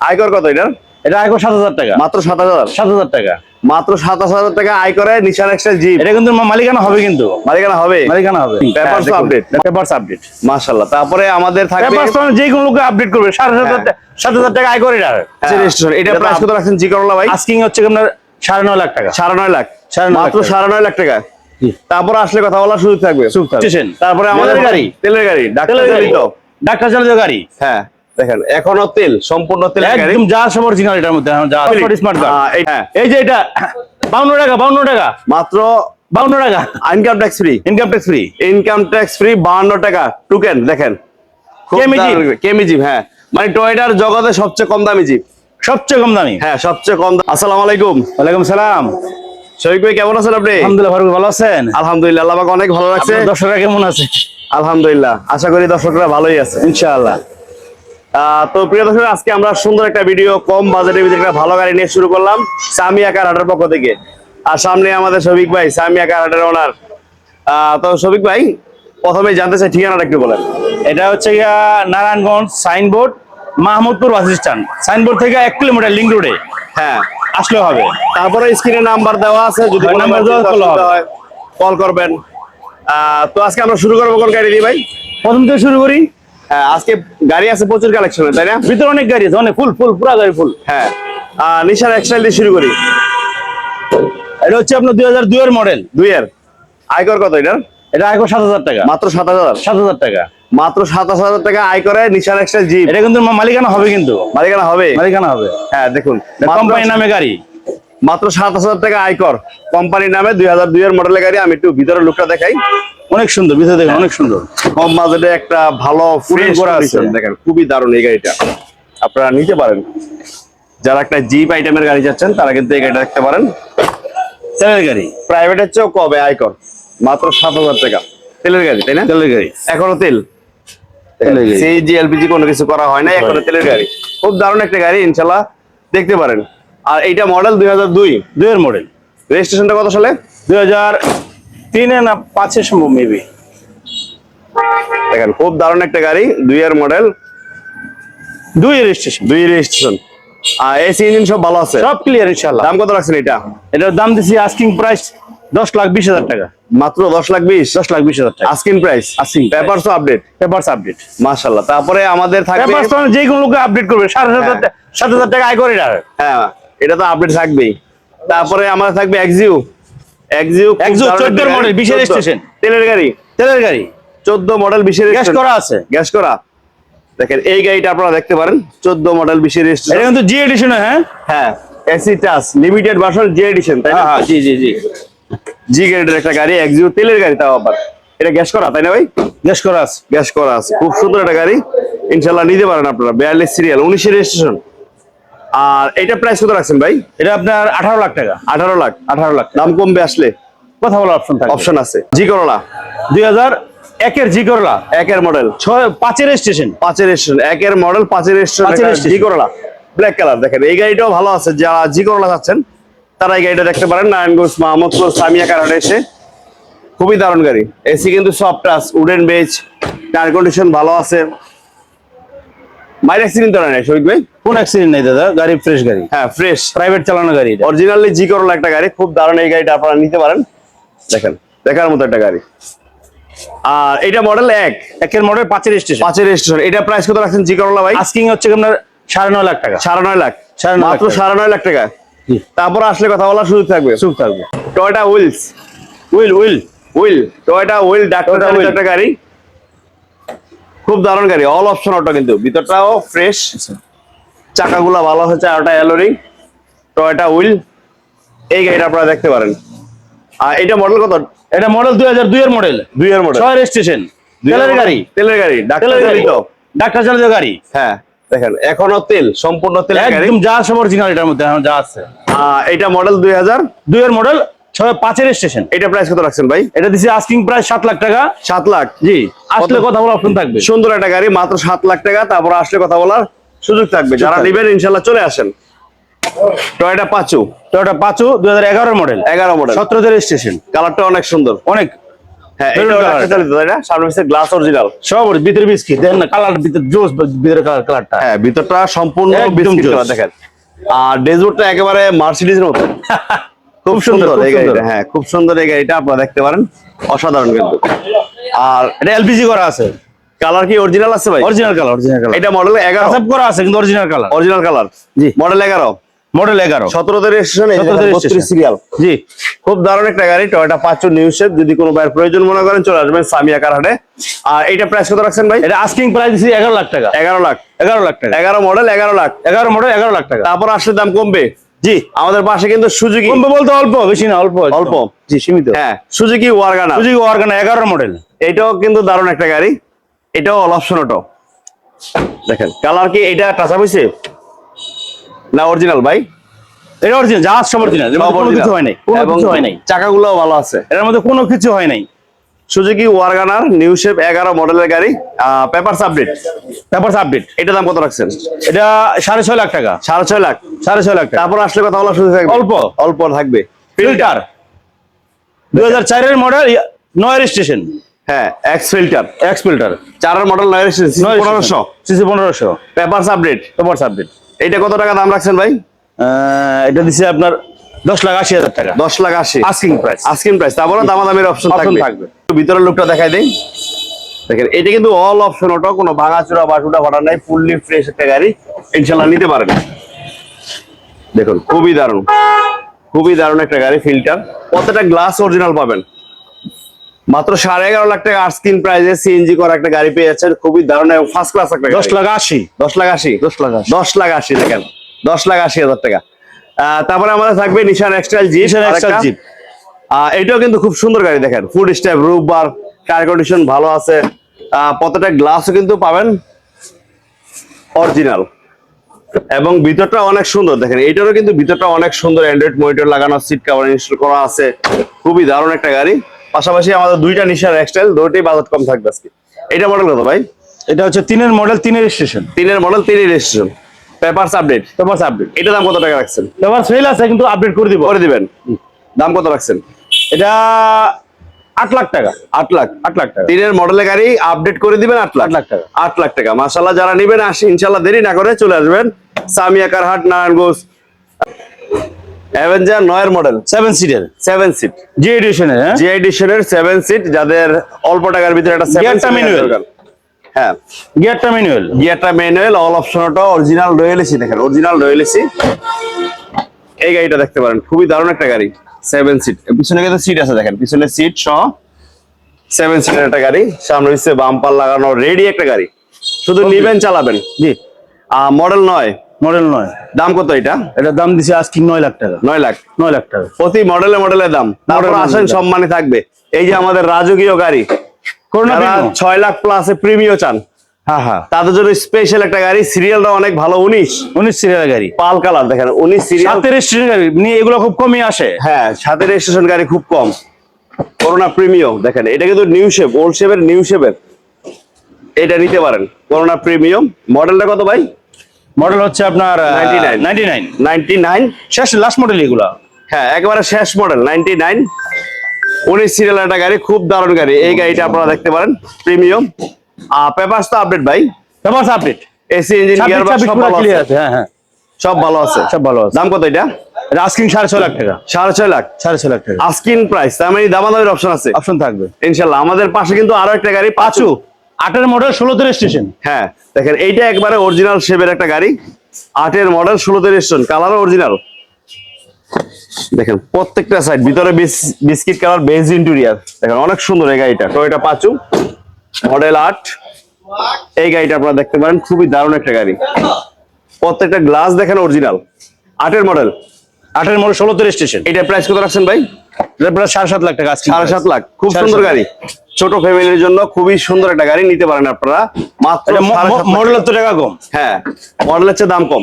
আয়কর কত এটা এটা আয়কর সাত হাজার টাকা। মাত্র সাত হাজার? সাত হাজার টাকা। মাত্র সাতাশ হাজার টাকা আয় করে নিশান এক্সেল জিপ এটা কিন্তু মালিকানা হবে কিন্তু। মালিকানা হবে? মালিকানা হবে। তো update। পেপারস আপডেট মাশাল্লাহ তারপরে আমাদের থাকবে পেপারস মানে যে কোনো লোকে আপডেট করবে। সাড়ে সাত হাজার হ্যাঁ। টাকা সাত হাজার টাকা আয় করে এটা রেজিস্ট্রেশন এটা প্রাইস কত রাখছেন জি করলা ভাই? আস্কিং হচ্ছে আপনার সাড়ে নয় লাখ টাকা। সাড়ে নয় লাখ। সাড়ে নয় মাত্র টাকা। সাড়ে নয় লাখ টাকা। তারপর আসলে কথা বলার সুযোগ থাকবে। তারপরে আমাদের গাড়ি। তেলের গাড়ি। ডাক্তার গাড়ি। চালিত। ডাক্তার চালিত গাড়ি। হ্যাঁ। দেখেন এখনও তেল সম্পূর্ণ গাড়ি একদম যা সব অরিজিনাল এটার মধ্যে যা স্মার্ট এই- হ্যাঁ এই যে এটা বাউন্ন টাকা বাউন্ন টাকা। মাত্র বাউন্ন টাকা। Income tax free income tax free income tax free বাহান্ন টাকা। টুকেন দেখেন। কেমি জিপ। কেমি জিপ হ্যাঁ। মানে টয়টার জগতে সবচেয়ে কম দামি জিপ সবচেয়ে কম দামি। হ্যাঁ সবচেয়ে কম দাম। আসসালামু আলাইকুম। ওয়ালাইকুম সালাম। শরীফ ভাই কেমন আছেন আপনি? আলহামদুলিল্লাহ ফারুক ভালো আছেন? আলহামদুলিল্লাহ আল্লাহ অনেক ভালো লাগছে দর্শকরা কেমন আছে? আলহামদুলিল্লাহ আশা করি দর্শকরা ভালোই আছে ইনশাআল্লাহ। তো প্রিয় দর্শক আজকে আমরা সুন্দর একটা ভিডিও কম বাজেটের ভিতরে একটা ভালো গাড়ি নিয়ে শুরু করলাম সামিয়া কার হাটের পক্ষ থেকে। আর সামনে আমাদের শফিক ভাই সামিয়া কার হাটের ওনার তো শফিক ভাই প্রথমে জানতে চাই ঠিকানাটা একটু বলেন। এটা হচ্ছে গিয়া Narayanganj Signboard Mahmudpur bus stand. Signboard থেকে এক কিলোমিটার লিঙ্ক রোডে হ্যাঁ। আসলে হবে। তারপরে স্ক্রিনে নাম্বার দেওয়া আছে যদি নাম্বার দেওয়া। হয় কল করবেন। আহ, তো আজকে আমরা শুরু করব কোন গাড়ি দিয়ে ভাই? প্রথম থেকে শুরু করি। আজকে গাড়ি আছে প্রচুর কালেকশনের তাই না? ভিতরে অনেক গাড়ি আছে অনেক ফুল ফুল পুরা গাড়ি ফুল। হ্যাঁ। নিশান এক্সটাইল দিয়ে শুরু করি। এটা হচ্ছে আপনার দুই হাজার দুইয়ের মডেল দুইয়ের। আয়কর কত এটা এটা আয়কর সাত হাজার টাকা। মাত্র সাত হাজার? সাত হাজার টাকা। মাত্র সাতাশ হাজার টাকা আয় করে নিশান এক্সটাইল জিপ এটা কিন্তু মালিকানা হবে কিন্তু। মালিকানা হবে? মালিকানা হবে। হ্যাঁ দেখুন। কোম্পানির নামে গাড়ি। মাত্র সাত হাজার টাকা আয়কর। কোম্পানির নামে দুই হাজার দুই এর মডেলের গাড়ি আমি একটু ভিতরে লুকটা দেখাই। অনেক সুন্দর ভিতরে দেখেন অনেক সুন্দর। কম বাজেটে একটা ভালো ফ্রেশ করা আছে। দেখেন খুবই দারুণ এই গাড়িটা। আপনারা নিতে পারেন। যারা একটা জিপ আইটেমের গাড়ি যাচ্ছেন তারা কিন্তু এই গাড়িটা দেখতে পারেন। তেলের গাড়ি? প্রাইভেটের চেয়েও কবে আয়কর? মাত্র সাত হাজার টাকা। তেলের গাড়ি তাই না? তেলের গাড়ি। এখনও তেল। গাড়ি। সিএনজি এলপিজি কোনো কিছু করা হয় না এখনও তেলের গাড়ি। খুব দারুণ একটা গাড়ি ইনশাল্লাহ দেখতে পারেন। আর এইটা মডেল দুই হাজার দুই। দুইয়ের মডেল রেজিস্ট্রেশনটা কত সালে? দুই হাজার তিনে না পাঁচের সম্ভব মেবি দেখেন খুব দারুণ একটা গাড়ি দুই এর মডেল দুই রেজিস্ট্রেশন দুই রেজিস্ট্রেশন আর এসি ইঞ্জিন সব ভালো আছে? সব ক্লিয়ার দাম কত রাখছেন এটা? এটার দাম দিচ্ছি আস্কিং প্রাইস দশ লাখ বিশ হাজার টাকা। মাত্র দশ লাখ বিশ? দশ লাখ বিশ হাজার টাকা। Asking price. Papers update papers update মাশাল্লাহ তারপরে আমাদের থাকবে পেপারস যে কোনো লোকে আপডেট করবে। সাড়ে সাত হাজার হ্যাঁ। টাকা- সাত হাজার টাকা আয় করে হ্যাঁ। এটা তো আপডেট থাকবেই। তারপরে আমাদের থাকবে এক্সিউ এক্সিউ Exio 14 এর model, 20 এর registration। তেলের গাড়ি। তেলের গাড়ি। চোদ্দ মডেল বিশের গ্যাস করা আছে। গ্যাস করা। দেখেন এই গাড়িটা আপনারা দেখতে পারেন। চোদ্দ মডেল বিশের এটা কিন্তু জি এডিশন হ্যাঁ? হ্যাঁ এসি টাস লিমিটেড ভার্সন জি এডিশন তাই না? হ্যাঁ হ্যাঁ জি জি জি। জি গ্রেডের একটা গাড়ি এক্সিউ তেলের গাড়ি তাও আবার। এটা গ্যাস করা তাই না ভাই? গ্যাস করা আছে। গ্যাস করা আছে। খুব সুন্দর একটা গাড়ি। ইনশাল্লাহ নিতে পারেন আপনারা। বিয়াল্লিশ সিরিয়াল উনিশের রেজিস্ট্রেশন আর এটা প্রাইস কত রাখছেন ভাই? এটা আপনার আঠারো লাখ টাকা। আঠারো লাখ। আঠারো লাখ দাম কমবে আসলে? কথা বলার অপশন থাকে অপশন আছে। জি করলা দুই হাজার একের জি করলা একের মডেল ছয় পাঁচের স্টেশন পাঁচের স্টেশন একের মডেল পাঁচের স্টেশন জি। করলা ব্ল্যাক কালার দেখেন এই গাড়িটাও ভালো আছে। যারা জি করলা চাচ্ছেন তারা এই গাড়িটা দেখতে পারেন। নারায়ণগঞ্জ মাহমুদপুর সামিয়া কারণে এসে। খুবই দারুণ গাড়ি। এসি কিন্তু সফট টাচ উডেন বেচ টায়ার কন্ডিশন ভালো আছে। মাইর অ্যাক্সিডেন্ট তো নাই শহীদ ভাই? কোন অ্যাক্সিডেন্ট নেই দাদা? গাড়ি ফ্রেশ গাড়ি। হ্যাঁ ফ্রেশ প্রাইভেট চালানো গাড়ি। অরিজিনালি জি করলা একটা গাড়ি খুব দারুণ এই গাড়িটা আপনারা নিতে পারেন। দেখেন দেখার মতো একটা গাড়ি। আর এটা মডেল এক। একের মডেল পাঁচের স্টেশন পাঁচের রেজিস্ট্রেশন এটা প্রাইস কত রাখছেন জি করলা ভাই? আস্কিং হচ্ছে আপনার সাড়ে নয় লাখ টাকা। সাড়ে নয় লাখ। সাড়ে মাত্র সাড়ে নয় লাখ টাকা। তারপর আসলে কথা বলার সুযোগ থাকবে। সুখ থাকবে। Toyota Wills Will Will Will Toyota Will doctor একটা গাড়ি। খুব দারুণ গাড়ি অল অপশন অটো কিন্তু। ভিতরটাও ফ্রেশ চাকাগুলো ভালো হচ্ছে চারটা অ্যালোরিং টয়টা উইল এই গাড়িটা আপনারা দেখতে পারেন। আর এটা মডেল কত? এটা মডেল দুই হাজার দুইয়ের মডেল দুই এর মডেল ছয় স্টেশন তেলের গাড়ি। তেলের গাড়ি ডাক্তার গাড়ি। চালিত। ডাক্তার চালিত গাড়ি। হ্যাঁ দেখেন এখনও তেল সম্পূর্ণ গাড়ি একদম যা সব অরিজিনাল এটার মধ্যে এখন যা আছে। এটা মডেল দুই হাজার। দুইয়ের মডেল ছয় পাঁচের স্টেশন এটা প্রাইস কত রাখছেন ভাই? এটা দিছি আস্কিং প্রাইস সাত লাখ টাকা। সাত লাখ। জি আসলে কথা বলার অপশন থাকবে। সুন্দর একটা গাড়ি মাত্র সাত লাখ টাকা তারপর আসলে কথা বলার সুযোগ থাকবে। যারা। নেবেন ইনশাল্লাহ চলে আসেন। টয়টা পাঁচু টয়োটা পাঁচু দুই হাজার এগারোর মডেল এগারো মডেল সতেরোতে স্টেশন কালারটা অনেক সুন্দর। অনেক। হ্যাঁ গ্লাস অরিজিনাল সব ভিতরে বিস্কিট দেখেন না কালার ভিতরে জোস ভিতরে কালারটা হ্যাঁ ভিতরটা সম্পূর্ণ দেখেন। আর ডেজবোর্ডটা একেবারে মার্সিডিজের মতো। খুব সুন্দর, এই গাড়িটা। হ্যাঁ খুব সুন্দর এই গাড়িটা আপনারা দেখতে পারেন। অসাধারণ কিন্তু। আর এটা এলপিজি করা আছে। কালার কি অরিজিনাল আছে ভাই? Original colour original colour. এটা মডেল এগারো। কাসাব করা আছে কিন্তু অরিজিনাল কালার। Original colour. জি। মডেল এগারো। মডেল এগারো। সতেরোতে রেজিস্ট্রেশন 17 তে registration। সিরিয়াল জি। খুব দারুণ একটা গাড়ি টয়োটা পাঁচশো নিউ শেপ যদি কোনো ভাইয়ের প্রয়োজন মনে করেন চলে আসবেন সামিয়া কারহাটে। আর এটা প্রাইস কত রাখছেন ভাই? এটা আস্কিং প্রাইস দিচ্ছি এগারো লাখ টাকা। এগারো লাখ। এগারো লাখ টাকা। এগারো মডেল এগারো লাখ। এগারো মডেল এগারো লাখ টাকা। তারপর আসলে দাম কমবে। জি। আমাদের পাশে কিন্তু সুজুকি বলতে অল্প বেশি না অল্প অল্প? জি সীমিত। হ্যাঁ সুজুকি ওয়ারগানা। সুযোগ অর্গানা এগারো মডেল এটাও কিন্তু দারুণ একটা গাড়ি। এটাও অল অপশন অটো দেখেন কালার কি এটা টাচা হয়েছে? না অরিজিনাল ভাই? এটা অরিজিনাল জাহাজ সব অরিজিনাল কোনো কিছু হয় নাই কোনো এবং কিছু হয় নাই। চাকাগুলোও ভালো আছে। এর মধ্যে কোনো কিছু হয় নাই। সুজুকি ওয়ারগানার নিউ শেপ এগারো মডেলের গাড়ি পেপারস আপডেট তারপর আপডেট এটা দাম কত রাখছেন? এটা সাড়ে ছয় লাখ টাকা। সাড়ে ছয় লাখ। সাড়ে ছয় লাখ টাকা। তারপর আসলে কথা বলা শুরু থাকবে। অল্প। অল্প থাকবে। ফিল্টার দুই হাজার চারের মডেল নয় স্টেশন হ্যাঁ এক্স ফিল্টার এক্স ফিল্টার চারের মডেল নয় পনেরোশো। সিসি পনেরোশো। পেপারস আপডেট তারপর আপডেট এটা কত টাকা দাম রাখছেন ভাই? এটা দিচ্ছে আপনার দশ লাখ আশি হাজার টাকা। দশ লাখ আশি। আস্কিং প্রাইস আস্কিন প্রাইস তারপরে দামাদামির অপশন থাকবে। ভিতরের লুকটা দেখাই দেই। দেখেন এটা কিন্তু অল অপশন ওটা কোনো ভাঙাচোরা বাটুটা ফাটা নাই ফুললি ফ্রেশ একটা গাড়ি ইনশাল্লাহ নিতে পারেন। দেখুন খুবই দারুণ খুবই দারুণ একটা গাড়ি ফিল্টার কতটা গ্লাস অরিজিনাল পাবেন? মাত্র সাড়ে এগারো লাখ টাকা আর্টস্কিন প্রাইজে সিএনজি করা একটা গাড়ি পেয়ে যাচ্ছেন খুবই দারুণ এবং ফার্স্ট ক্লাস একটা দশ লাখ আশি। দশ লাখ আশি? দশ লাখ দশ লাখ আশি দেখেন। দশ লাখ আশি হাজার টাকা। আহ, তারপরে আমাদের থাকবে নিশান এক্সট্রাল জি Nissan X-Trail Jeep। এটাও কিন্তু খুব সুন্দর গাড়ি দেখেন। Foot step roof bar tyre condition ভালো আছে। প্রত্যেকটা গ্লাসও কিন্তু পাবেন। অরিজিনাল এবং ভিতরটা অনেক সুন্দর দেখেন। এইটারও কিন্তু ভিতরটা অনেক সুন্দর অ্যান্ড্রয়েড মনিটর লাগানো সিট কাভার ইনস্টল করা আছে। খুবই দারুণ একটা গাড়ি। পাশাপাশি আমাদের দুইটা নিশান এক্সটাইল দুটোই বাজেট কম থাকবে আজকে। এটা মডেল কত ভাই? এটা হচ্ছে তিনের মডেল তিনের স্টেশন তিনের model তিনই registration papers update papers update এটা দাম কত টাকা রাখছেন? তারপর ফেল আছে কিন্তু আপডেট করে দিব। করে দিবেন। দাম কত রাখছেন? এটা আট লাখ টাকা। আট লাখ আট লাখ টাকা। তিনের মডেলের গাড়ি আপডেট করে দিবেন আট লাখ। আট লাখ টাকা। আট লাখ টাকা। মাসাল্লাহ যারা নিবেন আসি ইনশাল্লাহ দেরি না করে চলে আসবেন। সামিয়া কারহাট নারায়ণগঞ্জ। অ্যাভেঞ্জার নয়ের মডেল সেভেন সিটের সেভেন সিট জি এডিশনের জি এডিশনের সেভেন সিট যাদের অল্প টাকার ভিতরে একটা। হ্যাঁ। গিয়ারটা ম্যানুয়াল গিয়ারটা ম্যানুয়াল অল অপশনটা অরিজিনাল রয়েল এসি দেখেন অরিজিনাল রয়েল এসি এই গাড়িটা দেখতে পারেন খুবই দারুণ একটা গাড়ি। সেভেন সিট পিছনে কিন্তু সিট আছে দেখেন। পিছনে সিট সহ সেভেন সিটের একটা গাড়ি সামনে হচ্ছে বাম্পার লাগানো রেডি একটা গাড়ি। শুধু নিবেন চালাবেন। জি। মডেল নয়। মডেল নয়। দাম কত এটা? এটার দাম দিছে আজকে নয় লাখ টাকা। নয় লাখ। নয় লাখ টাকা। প্রতি মডেলে মডেলের দাম। তারপর আসেন সম্মানে থাকবে। এই যে আমাদের রাজকীয় গাড়ি। ছয় লাখ প্লাসে প্রিমিয় চান তাদের জন্য স্পেশাল একটা গাড়ি সিরিয়ালটা অনেক ভালো উনিশ। উনিশ সিরিয়াল গাড়ি। পাল কালার দেখেন উনিশ সিরিয়াল সাতের স্টেশন গাড়ি নিয়ে এগুলো খুব কমই আসে। হ্যাঁ সাথে রেজিস্ট্রেশন গাড়ি খুব কম। করোনা প্রিমিয়াম দেখেন এটা কিন্তু নিউ শেপ ওল্ড শেপের নিউ শেপের এটা নিতে পারেন করোনা প্রিমিয়াম মডেলটা কত ভাই? মডেল হচ্ছে আপনার 99 নাইনটি নাইন নাইনটি নাইন শেষ লাস্ট মডেল এগুলা। হ্যাঁ একেবারে শেষ মডেল নাইনটি নাইন উনিশ সিরিয়াল একটা গাড়ি খুব দারুণ গাড়ি। এই গাড়িটা আপনারা দেখতে পারেন প্রিমিয়াম পেপারস তো আপডেট ভাই। তারপর আপডেট এসি ইঞ্জিন গিয়ার সব ভালো আছে। হ্যাঁ হ্যাঁ। সব ভালো আছে। সব ভালো আছে। দাম কত এটা? এটা আস্কিং সাড়ে ছয় লাখ টাকা। সাড়ে ছয় লাখ? সাড়ে ছয় লাখ টাকা। আস্কিন প্রাইস তার মানে দামাদামির অপশন আছে। অপশন থাকবে। ইনশাল্লাহ আমাদের পাশে কিন্তু আরও একটা গাড়ি পাঁচু আটের মডেল ষোলোতে হ্যাঁ দেখেন এইটা একবারে অরিজিনাল শেপের একটা গাড়ি। আটের মডেল ষোলোতে রেজিস্ট্রেশন কালারও অরিজিনাল দেখেন প্রত্যেকটা সাইড ভিতরে বিস- বিস্কিট কালার বেজ ইন্টেরিয়ার দেখেন অনেক সুন্দর এই গাড়িটা। টয়োটা পাঁচু। মডেল আট। এই গাড়িটা আপনারা দেখতে পারেন খুবই দারুণ একটা গাড়ি। প্রত্যেকটা গ্লাস দেখেন অরিজিনাল আটের মডেল আটের মডেল ষোলোতে স্টেশন এইটা প্রাইস কত রাখছেন ভাই? এটা প্রায় সাড়ে সাত লাখ টাকা সাড়ে সাত লাখ। খুব সুন্দর গাড়ি। ছোট ফ্যামিলির জন্য খুবই সুন্দর একটা গাড়ি নিতে পারেন আপনারা। মাত্র এটা মডেলের তো টাকা। কম। হ্যাঁ মডেলের চেয়ে দাম কম।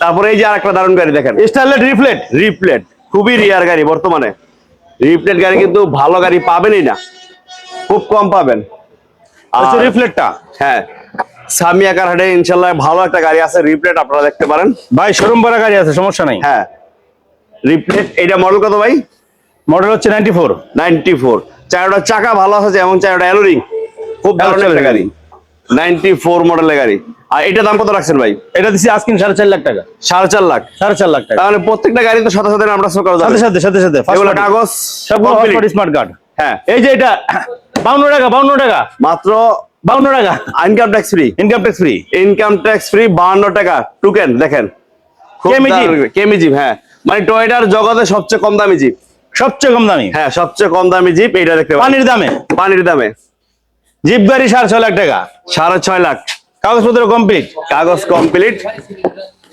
তারপরে এই যে আরেকটা দারুণ গাড়ি দেখেন। স্টাইলেট রিফ্লেট রিপ্লেট খুবই রিয়ার গাড়ি বর্তমানে। রিপ্লেট গাড়ি কিন্তু ভালো গাড়ি পাবেনই না। খুব কম পাবেন। আর- রিফ্লেটটা হ্যাঁ সামিয়া কারহাটে ইনশাল্লাহ ভালো একটা গাড়ি আছে রিপ্লেট আপনারা দেখতে পারেন। ভাই শোরুম ভরা গাড়ি আছে সমস্যা নাই। হ্যাঁ রিপ্লেট এইটা মডেল কত ভাই? মডেল হচ্ছে নাইনটি ফোর নাইনটি ফোর চারোটা চাকা ভালো আছে যেমন চারোটা অ্যালোরিং খুব দারুণ Alloy একটা গাড়ি। নাইনটি ফোর মডেলের গাড়ি। আর এটা দাম কত রাখছেন ভাই? এটা দিচ্ছি আজকিন সাড়ে চার লাখ টাকা। সাড়ে চার লাখ। সাড়ে চার লাখ টাকা। তাহলে প্রত্যেকটা গাড়ি তো সাথে সাথে আমরা সাথে সাথে সাথে সাথে কাগজ complete। স্মার্ট কার্ড হ্যাঁ। এই যে এটা বাউন্ন টাকা বাউন্ন টাকা। মাত্র বাউন্ন টাকা। Income tax free income tax free income tax free বাহান্ন টাকা। টুকেন দেখেন। খুব কেমি জিপ। কেমি জিপ হ্যাঁ। মানে টয়টার জগতে সবচেয়ে কম দামি জিপ সবচেয়ে কম দামি। হ্যাঁ সবচেয়ে কম দামি জিপ এটা দেখতে পানির দামে। পানির দামে। জিপ গাড়ি সাড়ে ছয় লাখ টাকা। সাড়ে ছয় লাখ। কাগজপত্র কমপ্লিট কাগজ কমপ্লিট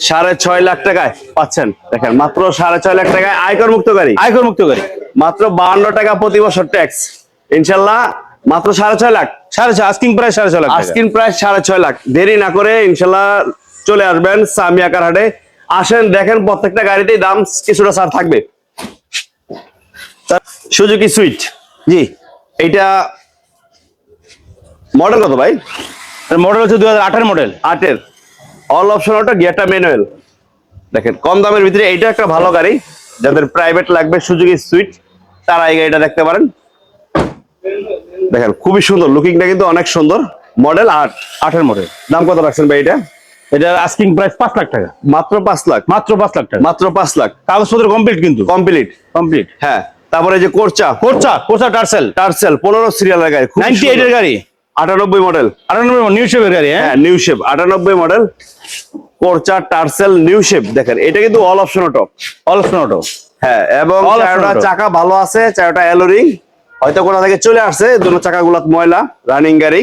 সাড়ে ছয় লাখ টাকায় পাচ্ছেন। দেখেন মাত্র সাড়ে ছয় লাখ টাকায় আয়কর মুক্ত গাড়ি। আয়কর মুক্ত গাড়ি। মাত্র বাহান্ন টাকা প্রতি বছর ট্যাক্স ইনশাল্লাহ মাত্র সাড়ে ছয় লাখ। সাড়ে ছয় আস্কিং প্রাইস সাড়ে ছয় লাখ টাকা। আস্কিন প্রাইস সাড়ে ছয় লাখ। দেরি না করে ইনশাল্লাহ চলে আসবেন সামিয়া কারহাটে। আসেন দেখেন প্রত্যেকটা গাড়িতেই দাম কিছুটা ছাড় থাকবে। সুজুকি সুইট জি। এইটা মডেল কত ভাই? মডেল হচ্ছে দুই হাজার আঠারো মডেল আটের। অল অপশন ওটা গিয়ারটা ম্যানুয়াল দেখেন কম দামের ভিতরে এইটা একটা ভালো গাড়ি। যাদের প্রাইভেট লাগবে সুজুকি সুইট তারা এই গাড়িটা দেখতে পারেন। দেখেন খুবই সুন্দর। লুকিংটা কিন্তু অনেক সুন্দর। মডেল আট আঠারো মডেল দাম কত রাখছেন ভাই এটা? এটা আস্কিং প্রাইস পাঁচ লাখ টাকা। মাত্র পাঁচ লাখ? মাত্র পাঁচ লাখ টাকা। মাত্র পাঁচ লাখ। কাগজপত্র কমপ্লিট কিন্তু। কমপ্লিট কমপ্লিট হ্যাঁ তারপরে যে কোরচা। কোরচা কোরচা টার্সেল টার্সেল পনেরো সিরিয়ালের গাড়ি নাইনটি এইটের গাড়ি। আটানব্বই মডেল আটানব্বই নিউ শেপের গাড়ি হ্যাঁ? হ্যাঁ নিউ শেপ আটানব্বই মডেল কোরচা টার্সেল নিউ শেপ দেখেন এটা কিন্তু অল অপশন অটো অলসন অটো হ্যাঁ এবং চারটা চাকা ভালো আছে চারটা অ্যালোরিং হয়তো কোথা থেকে চলে আসছে দুটো চাকাগুলো ময়লা রানিং গাড়ি।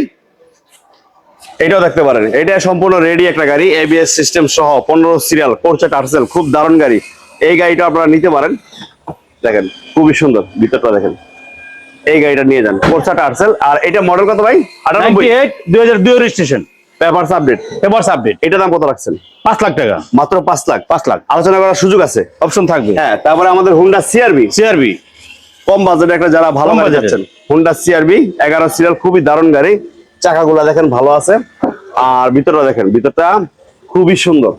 এটাও দেখতে পারেন। এটা সম্পূর্ণ রেডি একটা গাড়ি এবিএস সিস্টেম সহ পনেরো সিরিয়াল কোরচা টার্সেল খুব দারুণ গাড়ি। এই গাড়িটা আপনারা নিতে পারেন। দেখেন খুবই সুন্দর ভিতরটা দেখেন। এই গাড়িটা নিয়ে যান কোরচা টার্সেল আর এটা মডেল কত ভাই? আটানব্বই। এইট দুই হাজার দুই registration papers update paper update এটা দাম কত রাখছেন? পাঁচ লাখ টাকা। মাত্র পাঁচ লাখ। পাঁচ লাখ। আলোচনা করার সুযোগ আছে। অপশন থাকবে। হ্যাঁ তারপরে আমাদের হুন্ডা সিআরবি সিআরবি কম বাজেটে একটা যারা ভালো গাড়ি। যাচ্ছেন হুন্ডা সিআরবি এগারো সিরিয়াল খুবই দারুণ গাড়ি। চাকাগুলা দেখেন ভালো আছে। আর ভিতরটা দেখেন ভিতরটা খুবই সুন্দর।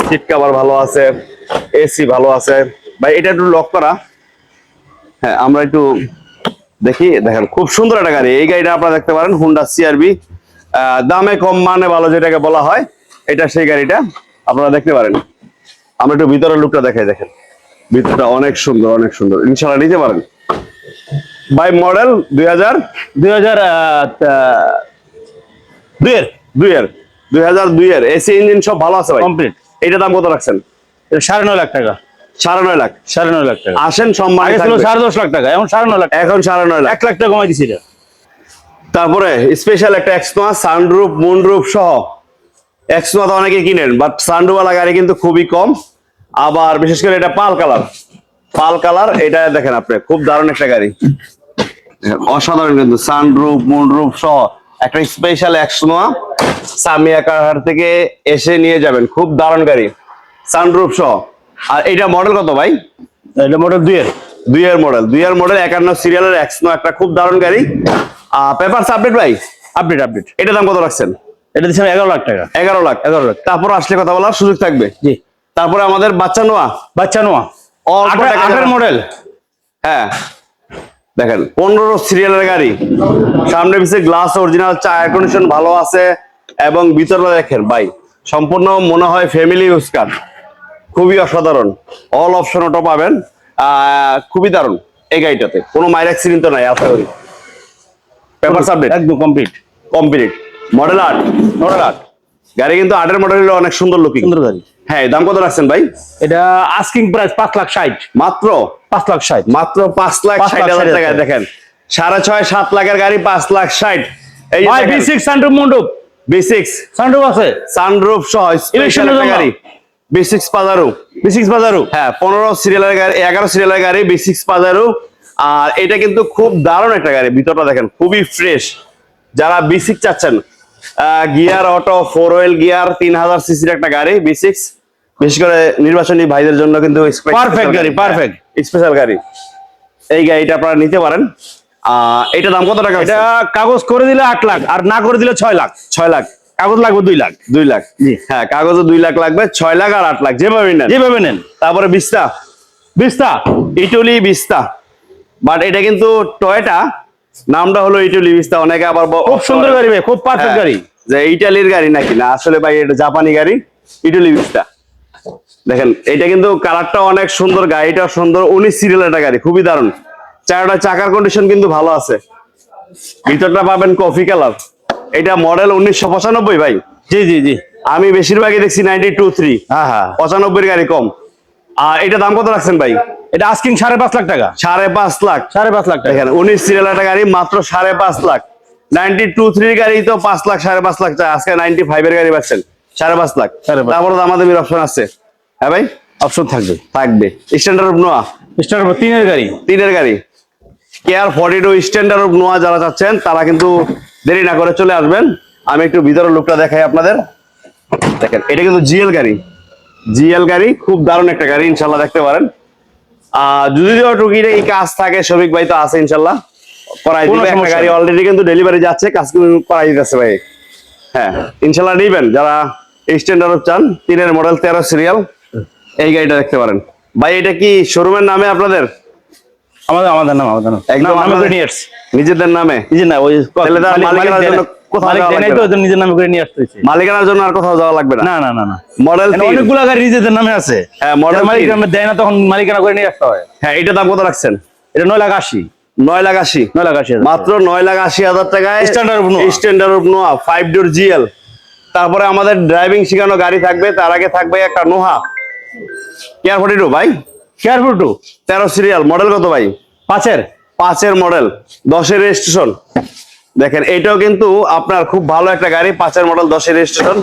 সিট কাভার ভালো আছে এসি ভালো আছে। ভাই এটা একটু লক করা। হ্যাঁ আমরা একটু দেখি দেখেন খুব সুন্দর একটা গাড়ি। এই গাড়িটা আপনারা দেখতে পারেন হুন্ডা সিআরবি দামে কম মানে ভালো যেটাকে বলা হয় এটা সেই গাড়িটা আপনারা দেখতে পারেন। আমরা একটু ভিতরের লুকটা দেখাই দেখেন। ভিতরটা অনেক সুন্দর অনেক সুন্দর। ইনশাল্লাহ নিতে পারেন। বাই মডেল দুই হাজার? দুই হাজার দুইয়ের। দুইয়ের। দুই হাজার দুইয়ের। এসি ইঞ্জিন সব ভালো আছে ভাই? কমপ্লিট এটা দাম কত রাখছেন? সাড়ে নয় লাখ টাকা। সাড়ে নয় লাখ। সাড়ে নয় লাখ টাকা। আসেন সম্মান সাড়ে দশ লাখ টাকা এখন সাড়ে নয় লাখ এখন সাড়ে নয় লাখ। এক লাখ টাকা কমাই দিছি এটা। তারপরে স্পেশাল একটা এক্সনোয়া সানরুফ মুনরুফ সহ। এক্সনোয়া তো অনেকে কিনেন বাট সানরুফওয়ালা গাড়ি কিন্তু খুবই কম। আবার বিশেষ করে এটা পাল কালার। পাল কালার এটা দেখেন আপনি খুব দারুণ একটা গাড়ি। অসাধারণ কিন্তু সানরুফ মুনরুফ সহ একটা স্পেশাল এক্সনোয়া সামিয়া কারহার থেকে এসে নিয়ে যাবেন খুব দারুণ গাড়ি সানরুফ সহ। আর এটা মডেল কত ভাই? এটা মডেল দুইয়ের। দুইয়ের মডেল দুইয়ের মডেল একান্ন সিরিয়ালের এক্সনো একটা খুব দারুণ গাড়ি। আর পেপার আপডেট ভাই? আপডেট আপডেট এটা দাম কত রাখছেন? এটা দিচ্ছি আমি এগারো লাখ টাকা। এগারো লাখ। এগারো লাখ। তারপর আসলে কথা বলার সুযোগ থাকবে। জি। তারপরে আমাদের বাচ্চা নোয়া? বাচ্চা নোয়া। মডেল হ্যাঁ। দেখেন পনেরো সিরিয়ালের গাড়ি। সামনে পিছিয়ে গ্লাস অরিজিনাল চা এয়ার কন্ডিশন ভালো আছে এবং ভিতরে দেখেন ভাই সম্পূর্ণ মনে হয় ফ্যামিলি ইউজ কার খুবই অসাধারণ। অল অপশন অটো পাবেন। খুবই দারুণ এই গাড়িটাতে। কোনো মাইর অ্যাক্সিডেন্ট তো নাই আশা করি। পেপার সাবজেক্ট একদম কমপ্লিট কমপ্লিট মডেল আট। মডেল আট। গাড়ি কিন্তু আটের মডেল অনেক সুন্দর লুকিং সুন্দর গাড়ি। হ্যাঁ দাম কত রাখছেন ভাই? এটা আস্কিং প্রাইস পাঁচ লাখ ষাট। মাত্র? পাঁচ লাখ ষাট। মাত্র পাঁচ লাখ ষাট হাজার টাকা দেখেন। সাড়ে ছয় সাত লাখের গাড়ি পাঁচ লাখ ষাট। এই বি সিক্স সানরুফ মন্ডপ বি সিক্স সানরুফ আছে? সানরুফ সহ স্পেশাল Electric একটা জন্য। গাড়ি। B six Pajero B six বাজারও হ্যাঁ পনেরো সিরিয়ালের গাড়ি এগারো সিরিয়ালের গাড়ি বি সিক্স পাজারু আর এটা কিন্তু খুব দারুণ একটা গাড়ি। ভিতরটা দেখেন খুবই ফ্রেশ যারা বি সিক্স চাচ্ছেন gear auto four wheel gear তিন হাজার সিসির একটা গাড়ি বি সিক্স বিশেষ করে নির্বাচনী ভাইদের জন্য কিন্তু Perfect গাড়ি, perfect। স্পেশাল গাড়ি। এই গাড়িটা আপনারা নিতে পারেন। এটা দাম কত টাকা এটা কাগজ করে দিলে আট লাখ আর না করে দিলে ছয় লাখ। ছয় লাখ। কাগজ লাগবে দুই লাখ। দুই লাখ। জি। হ্যাঁ কাগজে দুই লাখ লাগবে ছয় লাখ আর আট লাখ যেভাবে নেন। যেভাবে নেন। তারপরে বিস্তা। বিস্তা। Italy Bista. বাট এটা কিন্তু টয়টা নামটা হলো ইটালি ভিস্তা অনেকে আবার খুব সুন্দর গাড়ি ভাই খুব পারফেক্ট হ্যাঁ, গাড়ি। যে ইটালির গাড়ি নাকি? না আসলে ভাই এটা জাপানি গাড়ি ইটালি ভিস্তা দেখেন এটা কিন্তু কালারটা অনেক সুন্দর গাড়িটা সুন্দর উনিশ সিরিয়াল একটা গাড়ি খুবই দারুণ। চারটা চাকার কন্ডিশন কিন্তু ভালো আছে। ভিতরটা পাবেন কফি কালার এটা মডেল উনিশশো পঁচানব্বই ভাই। জি জি জি। আমি বেশিরভাগই দেখছি নাইনটি টু থ্রি। হ্যাঁ হ্যাঁ। পঁচানব্বই গাড়ি কম। আর এটা দাম কত রাখছেন ভাই? এটা আস্কিং সাড়ে পাঁচ লাখ টাকা। সাড়ে পাঁচ লাখ। সাড়ে পাঁচ লাখ টাকা। উনিশ সিরিয়াল একটা গাড়ি মাত্র সাড়ে পাঁচ লাখ। নাইনটি টু থ্রির গাড়ি তো পাঁচ লাখ সাড়ে পাঁচ লাখ আজকে নাইনটি ফাইভ এর গাড়ি পাচ্ছেন। সাড়ে পাঁচ লাখ। তারপরে আমাদের অপশন আছে। হ্যাঁ ভাই? অপশন থাকবে। থাকবে। স্ট্যান্ডার্ড অফ নোয়া স্টার তিনের গাড়ি। তিনের গাড়ি। Care forty two standard of Noah যারা চাচ্ছেন তারা কিন্তু দেরি না করে চলে আসবেন। আমি একটু ভিতরের লুকটা দেখাই আপনাদের। দেখেন এটা কিন্তু জিএল গাড়ি। জিএল গাড়ি খুব দারুণ একটা গাড়ি ইনশাল্লাহ দেখতে পারেন। আহ যদিও টুকির এই কাজ থাকে শফিক ভাই তো আছে ইনশাল্লাহ। করাই দিবে একটা গাড়ি অলরেডি কিন্তু ডেলিভারি যাচ্ছে কাজ কিন্তু করাই দিতেছে ভাই। হ্যাঁ ইনশাল্লাহ নিবেন যারা স্ট্যান্ডার্ড অফ চান তিনের মডেল তেরো সিরিয়াল এই গাড়িটা দেখতে পারেন। ভাই এটা কি শোরুমের নামে আপনাদের? আমাদের আমাদের নাম আমাদের নাম। একদম নিজেদের নামে? নিজের না ওই মালিকানার জন্য না। কোথাও মালিক যাওয়া দেয় নাই লাগবে তো না। ওদের নিজের নামে করে নিয়ে আসতে মালিকানার জন্য আর কোথাও যাওয়া লাগবে না। না না না না। মডেল এখানে গাড়ি নিজেদের নামে আছে। হ্যাঁ, যারা মালিক দেয় না তখন মালিকানা করে নিয়ে আসতে হয়। হ্যাঁ এটা দাম কত রাখছেন? এটা নয় লাখ আশি। নয় লাখ আশি। নয় লাখ আশি মাত্র নয় লাখ আশি হাজার টাকায়। Standard of Noah five door GL তারপরে আমাদের ড্রাইভিং শেখানো গাড়ি থাকবে তার আগে থাকবে একটা নোহা। কেয়ার ফোর্টি টু ভাই? কেয়ারফুল টু তেরো সিরিয়াল মডেল কত ভাই? পাঁচের। পাঁচের মডেল দশের রেজিস্ট্রেশন দেখেন এটাও কিন্তু আপনার খুব ভালো একটা গাড়ি পাঁচের মডেল দশের রেজিস্ট্রেশন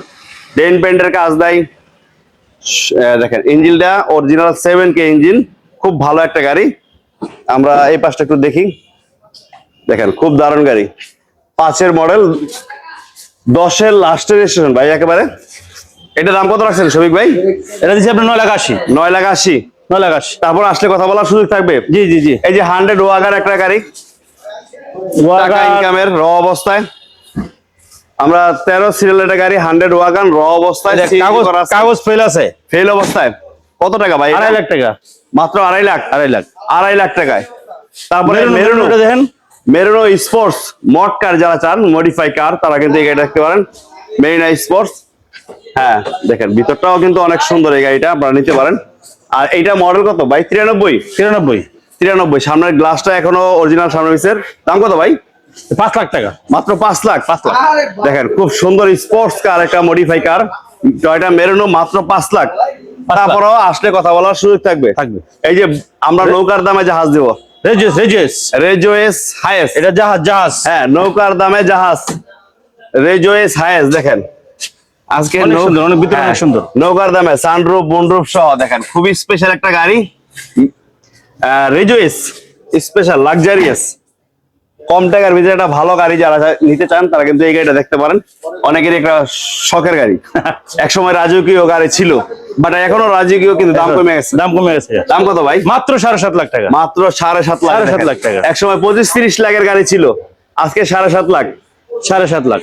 ডেন পেন্টের কাজ দেয় দেখেন ইঞ্জিনটা অরিজিনাল সেভেন কে ইঞ্জিন খুব ভালো একটা গাড়ি। আমরা এই পাশটা একটু দেখি। দেখেন খুব দারুণ গাড়ি। পাঁচের মডেল দশের লাস্টের স্টেশন ভাই একেবারে। এটা দাম কত রাখছেন শফিক ভাই? এটা দিচ্ছি আপনার নয় লাখ আশি। নয় লাখ আশি। নয় লাখ আশি। তারপর আসলে কথা বলার সুযোগ থাকবে? জি জি জি। এই যে হান্ড্রেড ওয়াগার একটা গাড়ি টাকা ইনকামের র অবস্থায়। আমরা তেরো সিরিয়াল একটা গাড়ি হান্ড্রেড ওয়াগান র অবস্থায় কাগজ কাগজ ফেল আছে। ফেল অবস্থায়। কত টাকা ভাই? আড়াই লাখ টাকা। মাত্র আড়াই লাখ। আড়াই লাখ। আড়াই লাখ টাকায়। তারপরে মেরুন দেখেন। মেরুনো স্পোর্টস মড কার যারা চান মডিফাই কার তারা কিন্তু এই গাড়িটা দেখতে পারেন। মেরিনা স্পোর্টস হ্যাঁ দেখেন ভিতরটাও কিন্তু অনেক সুন্দর এই গাড়িটা আপনারা নিতে পারেন। আর এইটা মডেল কত ভাই? তিরানব্বই? তিরানব্বই। তিরানব্বই সামনের গ্লাসটা এখনও অরিজিনাল সামনের পিসের দাম কত ভাই? পাঁচ লাখ টাকা। মাত্র পাঁচ লাখ। পাঁচ লাখ। দেখেন খুব সুন্দর স্পোর্টস কার একটা মডিফাই কার টয়টা মেরুনো মাত্র পাঁচ লাখ। তারপরেও আসলে কথা বলার সুযোগ থাকবে। থাকবে। এই যে আমরা নৌকার দামে জাহাজ দেবো। রেজেস রেজেস রেজোয়েস হায়েস্ট এটা জাহাজ জাহাজ। হ্যাঁ নৌকার দামে জাহাজ। রেজোয়েস হায়েস্ট দেখেন। আজকে হ্যাঁ, সুন্দর। নৌকার দামে সানরুফ বনরুফ সহ দেখেন খুবই স্পেশাল একটা গাড়ি। রেজোয়েস স্পেশাল লাক্সারিয়াস কম টাকার ভিতরে একটা ভালো গাড়ি যারা নিতে চান তারা কিন্তু এই গাড়িটা দেখতে পারেন। অনেকের একটা শখের গাড়ি। একসময় রাজকীয় গাড়ি ছিল বাট এখনও রাজকীয় কিন্তু দাম কমে গেছে। দাম কমে গেছে। দাম কত ভাই? মাত্র সাড়ে সাত লাখ টাকা। মাত্র সাড়ে সাত লাখ সাড়ে সাত লাখ টাকা। একসময় পঁচিশ তিরিশ লাখের গাড়ি ছিল আজকে সাড়ে সাত লাখ। সাড়ে সাত লাখ।